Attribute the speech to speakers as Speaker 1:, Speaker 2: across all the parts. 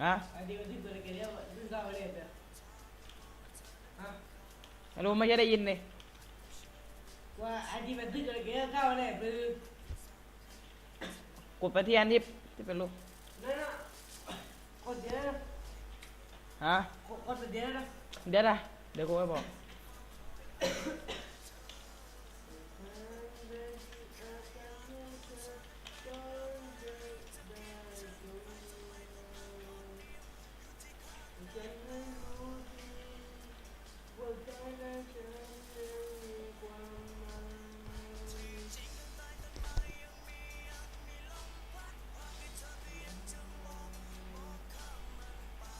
Speaker 1: ada. Hah?
Speaker 2: ไม่รู้ไม่ใช่ได้ยินเลย
Speaker 1: Wah adik adik boleh kalian tak boleh. Ber.
Speaker 2: กดไปที่อันที่ที่เป็นรูป
Speaker 1: Nah nak. Kau dia dah.
Speaker 2: ฮะ
Speaker 1: Kau kau tu dia dah.
Speaker 2: เดี๋ยวนะเดี๋ยวกูไปบอก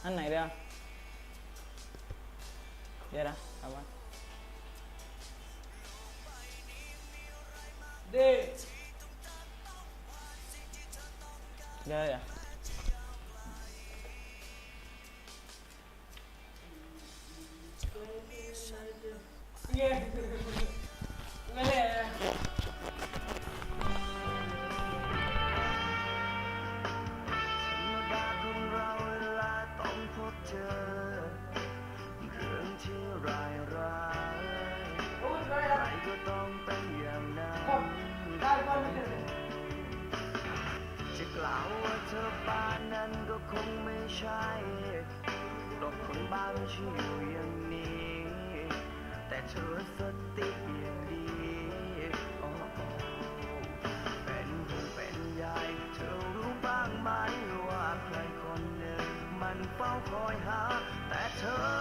Speaker 2: นไหนเดี๋ยวเดี๋ยวนะเอาวะ
Speaker 1: Dek.
Speaker 2: เดี๋ยวเดี๋ยว
Speaker 1: Iya. Boleh.
Speaker 3: ใช่เพราะคนบ้านฉันอยู่อย่างนี้ แต่เธอสติอย่างดีโอ้โอเป็นหูเป็นใยเธอรู้บ้างไหมว่าใครคนหนึ่งมันเฝ้าคอยหา แต่เธอ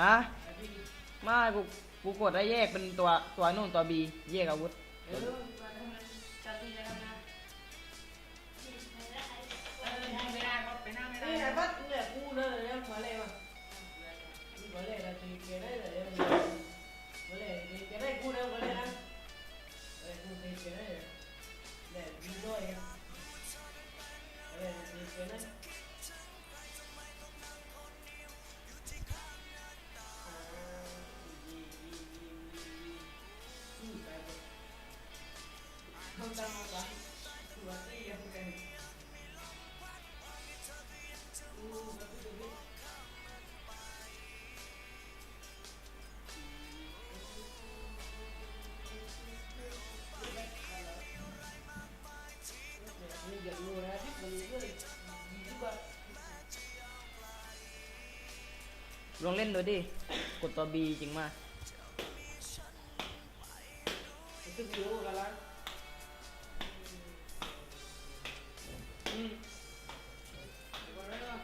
Speaker 2: ฮะไม่กูกูกดได้แยกเป็นตัวตัวนุ่งตัวบีแยกอาวุธ
Speaker 1: เน้นตัดูวบีเด้ยวยเอะอายแดีด้วยเอ
Speaker 2: ลองเล่นดูดิ กดตัวบีจริงมาก
Speaker 1: Itu video kalah. Hmm. Boleh lah.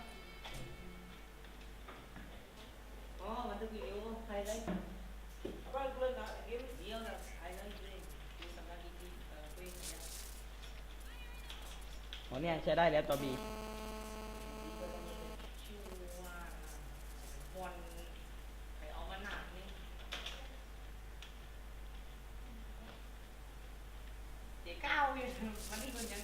Speaker 1: Oh, ada video highlight. Apa aku nak game dia nak highlight ni. Dia sangat ini kuih ni.
Speaker 2: อ๋อเนี่ยใช้ได้แล้วตัวบี
Speaker 4: ¿Cuántos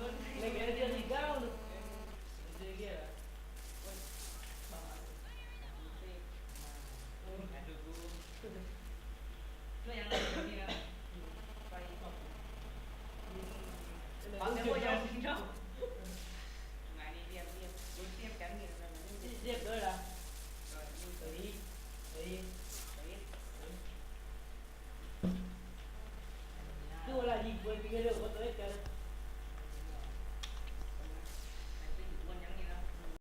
Speaker 4: 反正我要紧张。买那点面，有点干面什
Speaker 1: 么的。你这
Speaker 4: 多少？可
Speaker 1: 以，
Speaker 4: 可
Speaker 1: 以，
Speaker 4: 可以。对
Speaker 1: 我来，你不会别的，我对。